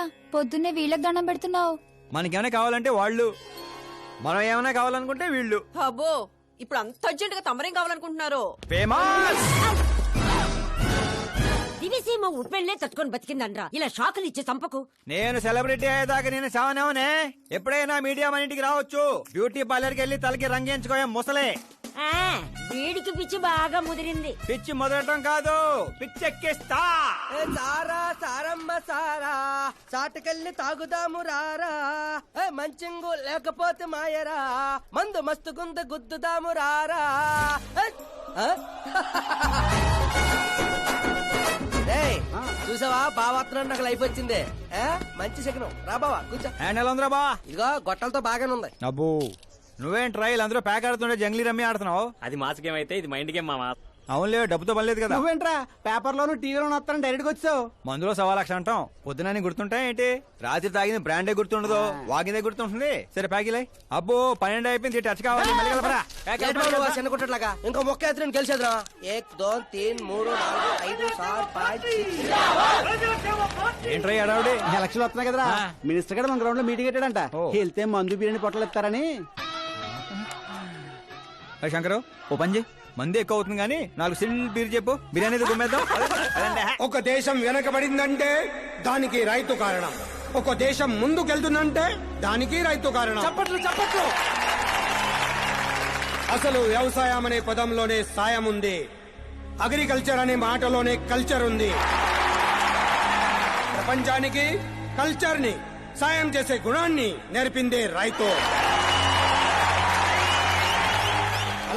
ఏంట్రా పొద్దున్నే వీళ్ళకి దండం పెడుతున్నావు. మనకేమైనా కావాలంటే వాళ్ళు. మనం ఏమైనా కావాలనుకుంటే వీళ్ళు. అబ్బో ఇప్పుడు అంత అర్జెంట్గా తమరేం కావాలనుకుంటున్నారు? ఫేమస్ దివిసీమ ఉప్పెళ్ళే తట్టుకొని బతికిందనరా ఇలా షాకులు ఇచ్చే చంపకు నేను సెలబ్రిటీ అయ్యేదాకా నేను సావనేవనే ఎప్పుడైనా మీడియా మన ఇంటికి రావచ్చు. బ్యూటీ పార్లర్కి వెళ్ళి తలకి రంగేయించుకోయా ముసలే. ఆ, వీడికి పిచ్చి బాగా ముదిరింది. పిచ్చి మొదలటం కాదు. పిచ్చెక్కిస్తా. ఏ సారా సారమ్మ సారా చాటకెళ్ళి తాగుదాము రారా. ఏ మంచింగు లేకపోతే మాయరా. మందు మస్తు గుంద గుద్దుదాము రారా. ఏ, ఆ? చూసావా? బావాత్రం నాకు లైఫ్ వచ్చింది. మంచి శకనం. రా బావా కూర్చో. హ్యాండ్ ఎలా ఉందిరా బా ఇదిగో గొట్టలతో బాగానే ఉంది. అబ్బో నువ్వేం ట్రైల్ అందరూ ప్యాక్ ఆడుతుండే జంగ్లీ రమ్మి ఆడుతున్నావు? అది మాస్ గేమ్ అయితే ఇది మైండ్ గేమ్ మామా అవునులే డబ్బుతో పని లేదు కదా. నువ్వేంట్రా? పేపర్ లోను టీవీలోను వస్తాను డైరెక్ట్గా వచ్చావు. మందులో సవా లక్ష అంటాం. పొద్దునని గుర్తుంటాయి ఏంటి? రాత్రి తాగింది బ్రాండే గుర్తుండదు. వాగిందే గుర్తుంటుంది. సరే ప్యాకిలే అబ్బో పన్నెండు అయిపోయింది టచ్ కావాలి. మళ్ళీ కలపరా. ఇంకో మొక్క ఎత్తున నేను గెలిచేద్రా ఏక్ దో తీన్ మూడు నాలుగు ఐదు సార్ పాంచ్ ఏంట్రై అడావుడి ఎలక్షన్ వస్తున్నాయి కదరా. ఆ. మినిస్టర్ గారు మన గ్రౌండ్లో మీటింగ్ పెట్టాడంట. ఓ. వెళ్తే మందు బిర్యానీ పొట్టలు ఇస్తారని అరే శంకరు ఓ పని చేయి. మంది ఎక్కువ అవుతుంది కానీ నాలుగు సిల్ బీర్ చెప్పు. బిర్యానీ గుమ్మేద్దాం. ఒక దేశం వెనకబడిందంటే దానికి రైతు కారణం. ఒక దేశం ముందుకెళ్తుందంటే దానికి రైతు కారణం. చప్పట్లు చప్పట్లు. అసలు వ్యవసాయం అనే పదంలోనే సాయం ఉంది. అగ్రికల్చర్ అనే మాటలోనే కల్చర్ ఉంది. ప్రపంచానికి కల్చర్ని సాయం చేసే గుణాన్ని నేర్పిందే రైతు.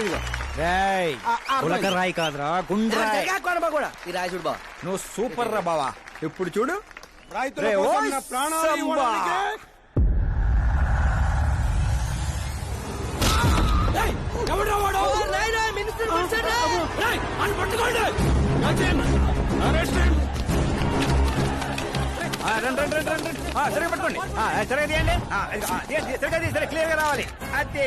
ఇదిగో రాయ్ ఆ, ఆ, కాదురా గుండ్రాయ్. కూడా. ఈ రాజుడు బావ నువ్వు సూపర్ రా బావా. ఇప్పుడు చూడు? రైతుల రే, కోసం ఓయ్ నా ప్రాణాలు సంబా. ఇవ్వడానికే. ఆ, రండి, రండి, రండి, రండి. ఆ, సరిగ్గా పట్టుకోండి. ఆ, ఆ, సరిగ్గా తీయండి. ఆ, ఇది, ఆ, తీయండి, సరిగ్గా తీసి, సరే క్లియర్గా రావాలి. అది.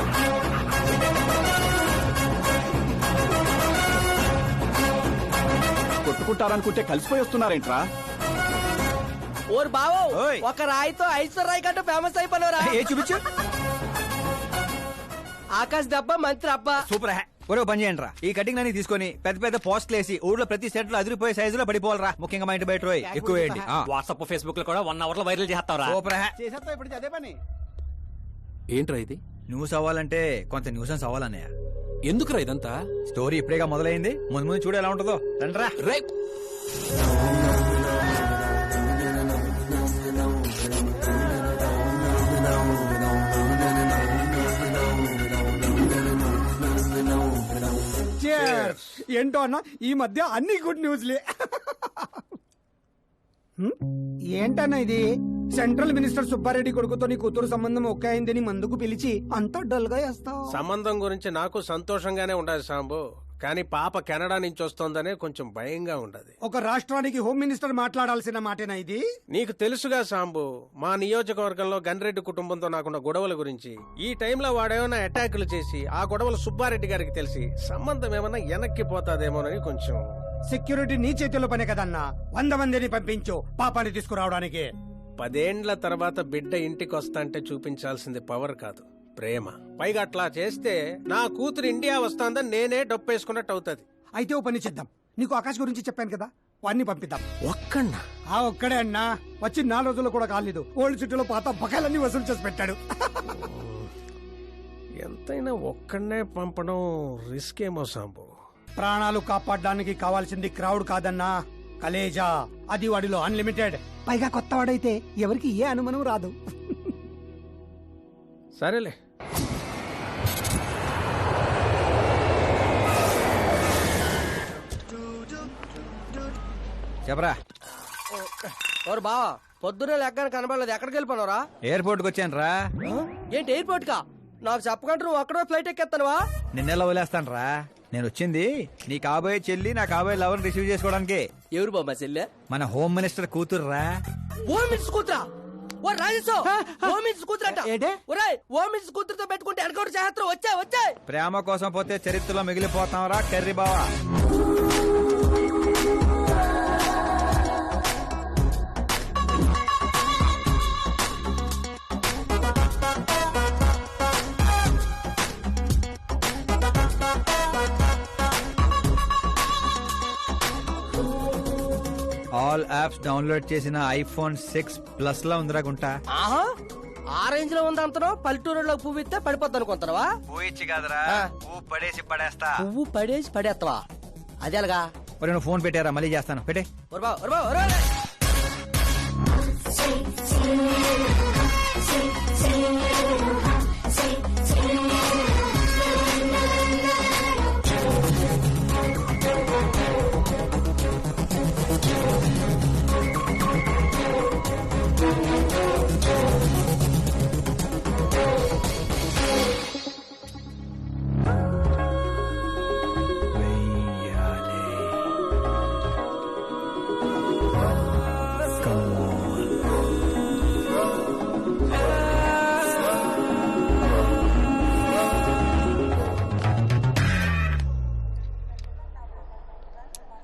కొట్టుకుంటారనుకుంటే కలిసిపోయి వస్తున్నారేంట్రా? ఓరు బావో ఓయ్. ఒక రాయితో ఐశ్వర్ రాయ్ కంటే ఫేమస్ అయిపోయినరా ఏ చూపించు. ఆకాశ్ దెబ్బ మంత్రి అబ్బా. సూపర్ హ్యా ఒరే ఓ పని చేయండి రా ఈ కటింగ్ అన్ని తీసుకొని పెద్ద పెద్ద పోస్టులు వేసి ఊర్లో ప్రతి సెట్లో అదిరిపోయే సైజులో పడిపోవాలరా. ముఖ్యంగా మా ఇంటి బయట రోయ్. ఎక్కువ వేయండి. ఆ. వాట్సాప్ ఫేస్బుక్లో కూడా వన్ అవర్లో వైరల్ చేస్తావరా. సూపర్ హ్యా చేసేస్తా ఇప్పుడు అదే పని? ఏంట్రా ఇది? న్యూస్ అవ్వాలంటే కొంత న్యూసెన్స్ అవ్వాలన్నయ్య. ఎందుకురా ఇదంతా? స్టోరీ ఇప్పుడేగా మొదలైంది. ముందు ముందు చూడు ఎలా ఉంటుందో. రండ్రా రే. Cheers. ఏంటో అన్న ఈ మధ్య అన్ని గుడ్ న్యూస్లే? ఏంటన్నా ఇది? సెంట్రల్ మినిస్టర్ సుబ్బారెడ్డి కొడుకుతో నీ కూతురు సంబంధం ఒకే అయిందని మందుకు పిలిచి అంత డల్గా వేస్తావు సంబంధం గురించి నాకు సంతోషంగానే ఉండదు సాంబు. కానీ పాప కెనడా నుంచి వస్తోందనే కొంచెం భయంగా ఉండదు. ఒక రాష్ట్రానికి హోమ్ మినిస్టర్ మాట్లాడాల్సిన మాటేనా ఇది? నీకు తెలుసుగా సాంబు మా నియోజకవర్గంలో గన్రెడ్డి కుటుంబంతో నాకున్న గొడవల గురించి. ఈ టైంలో వాడేమైనా అటాకులు చేసి ఆ గొడవలు సుబ్బారెడ్డి గారికి తెలిసి సంబంధం ఏమైనా వెనక్కి పోతాదేమోనని కొంచెం సెక్యూరిటీ నీ చేతిలో పనే కదన్నా. వంద మందిని పంపించు పాపాన్ని తీసుకురావడానికి. పదేండ్ల తర్వాత బిడ్డ ఇంటికి వస్తాంటే చూపించాల్సింది పవర్ కాదు ప్రేమ. పైగా అట్లా చేస్తే నా కూతురు ఇండియా వస్తాందని నేనే డొప్పేసుకున్నట్టు అవుతుంది అయితే ఓ పని చేద్దాం. నీకు ఆకాశ్ గురించి చెప్పాను కదా వాడిని పంపిద్దాం. ఒక్కన్నా ఆ ఒక్కడే అన్నా. వచ్చి నాలుగు రోజులు కూడా కాలేదు. ఓల్డ్ సిటీలో పాత బకాయిలన్నీ వసూలు చేసి పెట్టాడు. ఎంతైనా ఒక్కడనే పంపడం రిస్క్ ఏమో సాంబు. ప్రాణాలు కాపాడడానికి కావాల్సింది క్రౌడ్ కాదన్నా. కలేజా అది వాడిలో అన్లిమిటెడ్. పైగా కొత్త వాడైతే ఎవరికి ఏ అనుమానం రాదు. సరేలే. చెప్పరా? ఓరు బావా పొద్దునే లెక్కన కనబడలేదు. ఎక్కడికి వెళ్ళిపోనరా ఎయిర్పోర్ట్కి వచ్చాను రా ఏంటి ఎయిర్పోర్ట్ కా నాకు చెప్పకుండా నువ్వు అక్కడే ఫ్లైట్ ఎక్కేస్తానువా నిన్నెలా వదిలేస్తాను రా నేను వచ్చింది నీ కాబోయే చెల్లి నా కాబోయే లవర్ రిసీవ్ చేసుకోవడానికి. ఎవరు బాబా చెల్లె? మన హోమ్ మినిస్టర్ కూతురు రా ఓ మినిట్స్ కూతురా? ఓ రాజేశో ఓ మినిట్స్ కూతురట. ఏంటే? ఒరేయ్ ఓ మినిట్స్ కూతురుతో పెట్టుకుంటే ఎడగొడు చేస్తారు వచ్చా వచ్చా ప్రేమ కోసం పోతే చరిత్రలో మిగిలిపోతాం రా కర్రీ బావా. ఆల్ యాప్స్ డౌన్లోడ్ చేసిన ఐఫోన్ సిక్స్ ప్లస్లో ఉంది గుంటా ఆహా ఆ రేంజ్లో ఉంది అంతనో పల్లెటూరులో పువ్వు ఇస్తే పడిపోద్ది అనుకుంటారా పోయిచ్చి కాదురా పువ్వు పడేసి పడేస్తా పువ్వు పడేసి పడేస్తావా అది ఎలాగా నువ్వు ఫోన్ పెట్టారా మళ్ళీ చేస్తాను పెట్టే ఒరబా ఒరబా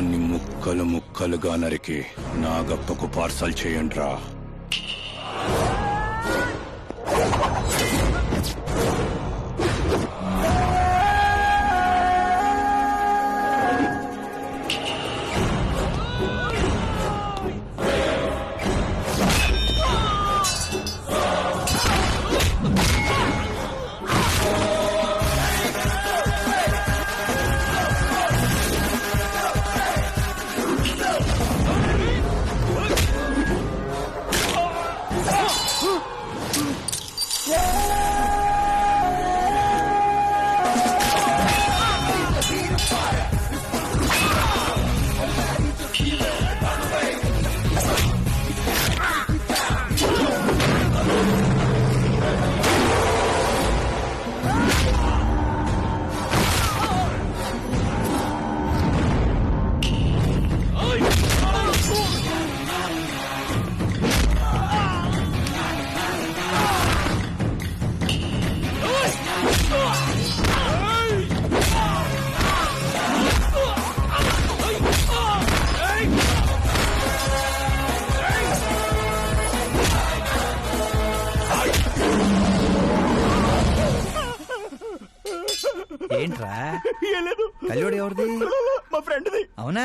దాన్ని ముక్కలు ముక్కలుగా నరికి నాగప్పకు పార్సల్ చేయండి ఏంట్రా? కళ్యోడు ఎవరిది? మా ఫ్రెండ్ది. అవునా?